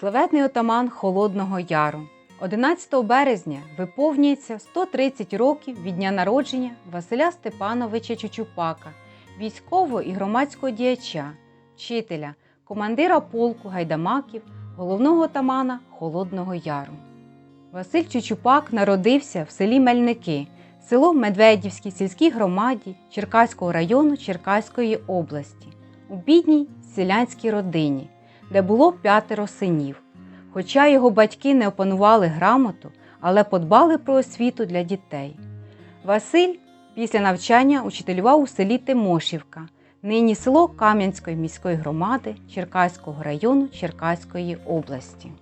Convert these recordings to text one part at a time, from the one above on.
Славетний отаман Холодного Яру. 11 березня виповнюється 130 років від дня народження Василя Степановича Чучупака, військового і громадського діяча, вчителя, командира полку гайдамаків, головного отамана Холодного Яру. Василь Чучупак народився в селі Мельники, село Медведівській сільській громаді Черкаського району Черкаської області, у бідній селянській родині, де було п'ятеро синів. Хоча його батьки не опанували грамоту, але подбали про освіту для дітей. Василь після навчання учителював у селі Тимошівка, нині село Кам'янської міської громади Черкаського району Черкаської області.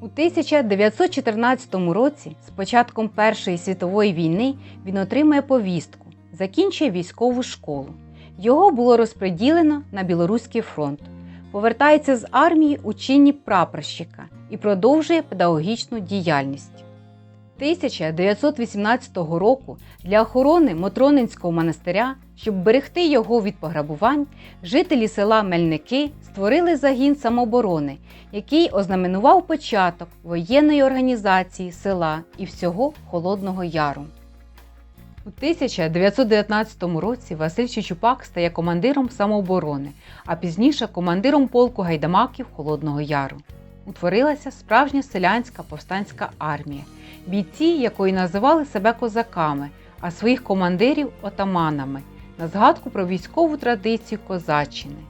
У 1914 році, з початком Першої світової війни, він отримує повістку, закінчує військову школу. Його було розподілено на Білоруський фронт. Повертається з армії у чині прапорщика і продовжує педагогічну діяльність. 1918 року для охорони Мотронинського монастиря, щоб берегти його від пограбувань, жителі села Мельники створили загін самооборони, який ознаменував початок воєнної організації села і всього Холодного Яру. У 1919 році Василь Чучупак стає командиром самооборони, а пізніше командиром полку гайдамаків Холодного Яру. Утворилася справжня селянська повстанська армія, бійці якої називали себе козаками, а своїх командирів отаманами, на згадку про військову традицію козаччини.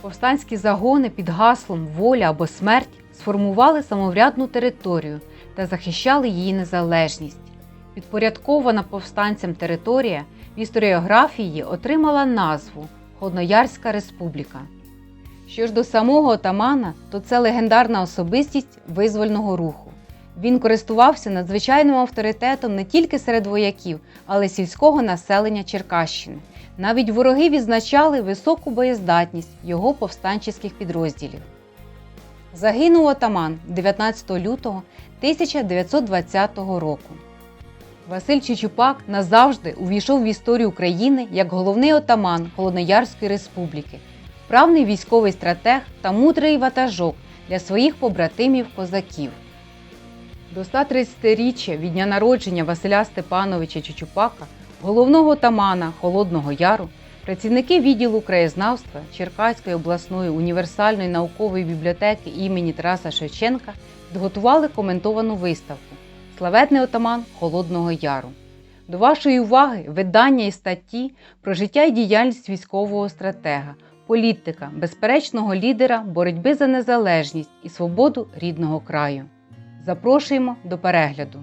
Повстанські загони під гаслом Воля або смерть сформували самоврядну територію та захищали її незалежність. Підпорядкована повстанцям територія в історіографії отримала назву Холодноярська республіка. Що ж до самого отамана, то це легендарна особистість визвольного руху. Він користувався надзвичайним авторитетом не тільки серед вояків, але й сільського населення Черкащини. Навіть вороги відзначали високу боєздатність його повстанчих підрозділів. Загинув отаман 19 лютого 1920 року. Василь Чичупак назавжди увійшов в історію України як головний отаман Холодноярської республіки, вправний військовий стратег та мудрий ватажок для своїх побратимів козаків. До 130-річчя від дня народження Василя Степановича Чучупака, головного отамана Холодного Яру, працівники відділу краєзнавства Черкаської обласної універсальної наукової бібліотеки імені Тараса Шевченка підготували коментовану виставку Славетний отаман Холодного Яру. До вашої уваги видання і статті про життя і діяльність військового стратега, політика, безперечного лідера боротьби за незалежність і свободу рідного краю. Запрошуємо до перегляду.